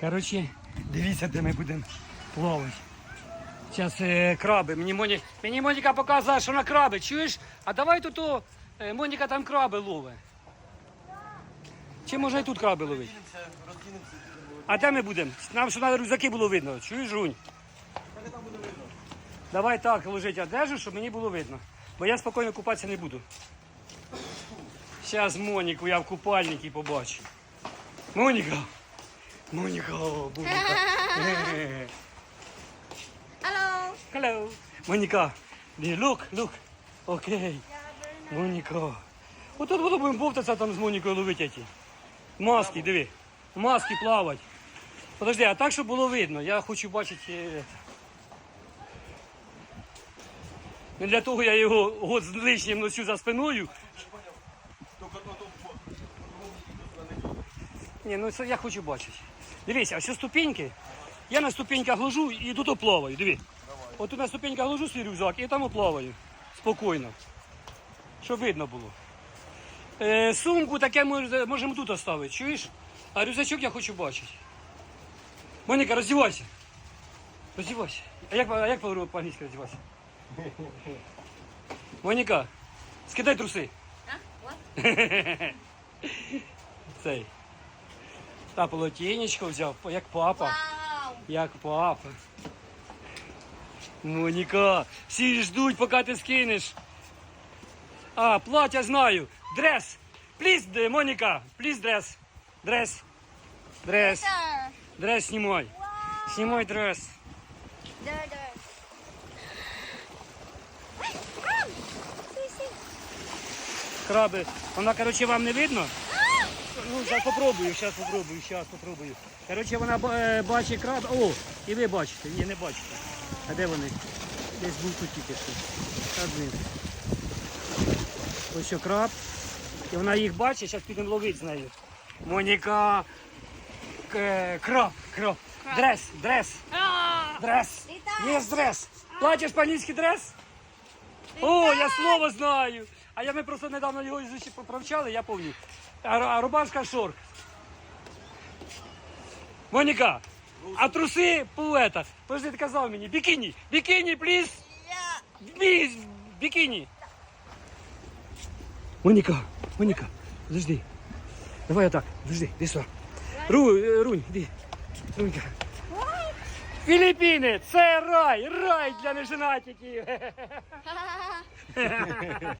Коротше, дивіться, де ми будемо плавати. Зараз е, краби. Мені, Моні... Мені Моніка показує, що на краби. Чуєш? А давай тут о, е, Моніка там краби ловить. Чи можна і тут краби ловити? А де ми будемо? Нам що на рюкзаки було видно. Чуєш, Рунь? Давай так ложить одежу, щоб мені було видно. Бо я спокійно купатися не буду. Зараз Моніку я в купальнику побачу. Моніка! Моніка! Моніка! Hello. Hello. Моніка. Ні, Look, look. Окей. Моніка. Отут воно будемо бовтатися там з Монікою ловити ті. Маски, диви. Маски плавать. Подожди, а так, щоб було видно. Я хочу бачити. Не для того я його год з лишнім носю за спиною. Ні, ну це я хочу бачити. Дивися, ось ці ступеньки. Я на ступеньках ложу і тут оплаваю. Диви. От тут на ступеньках ложу свій рюкзак і там оплаваю. Спокійно. Щоб видно було. Е, сумку таке мож- можемо тут оставити, чуєш? А рюкзачок я хочу бачити. Моніка, роздівайся. Роздівайся. А як, а як по- по-англійськи роздівайся? Моніка, скидай труси. Цей. Та полотенечко взяв, як папа. Wow. Як папа. Моніка, всі ждуть, поки ти скинеш. А, плаття знаю. Дрес. Пліз, Моніка. Пліз дрес. Дрес. Дрес. Дрес знімай. Знімай дрес. Краби. Вона, коротше, вам не видно? Ну, зараз попробую, зараз попробую, зараз попробую. Коротше, вона е, бачить краб. О, і ви бачите. Ні, не бачите. А де вони? Десь був тут тільки що. Один. Ось що краб. І вона їх бачить, зараз підемо ловити з нею. Моніка. К- краб, краб. Дрес, дрес, дрес. Є дрес. Платиш по-англійськи дрес? О, я слово знаю. А я ми просто недавно його ізучі провчали, я пам'ятаю. А, рубашка шорт. Моніка, а труси поета. Подожди, ти казав мені. Бікіні, бікіні. Yeah. Пліз, бікіні. Моніка, Моніка, подожди. Давай отак, подожди, іди сюди. Ру, е, Рунь, іди. Рунька. Філіппіни, це рай, рай для неженатиків.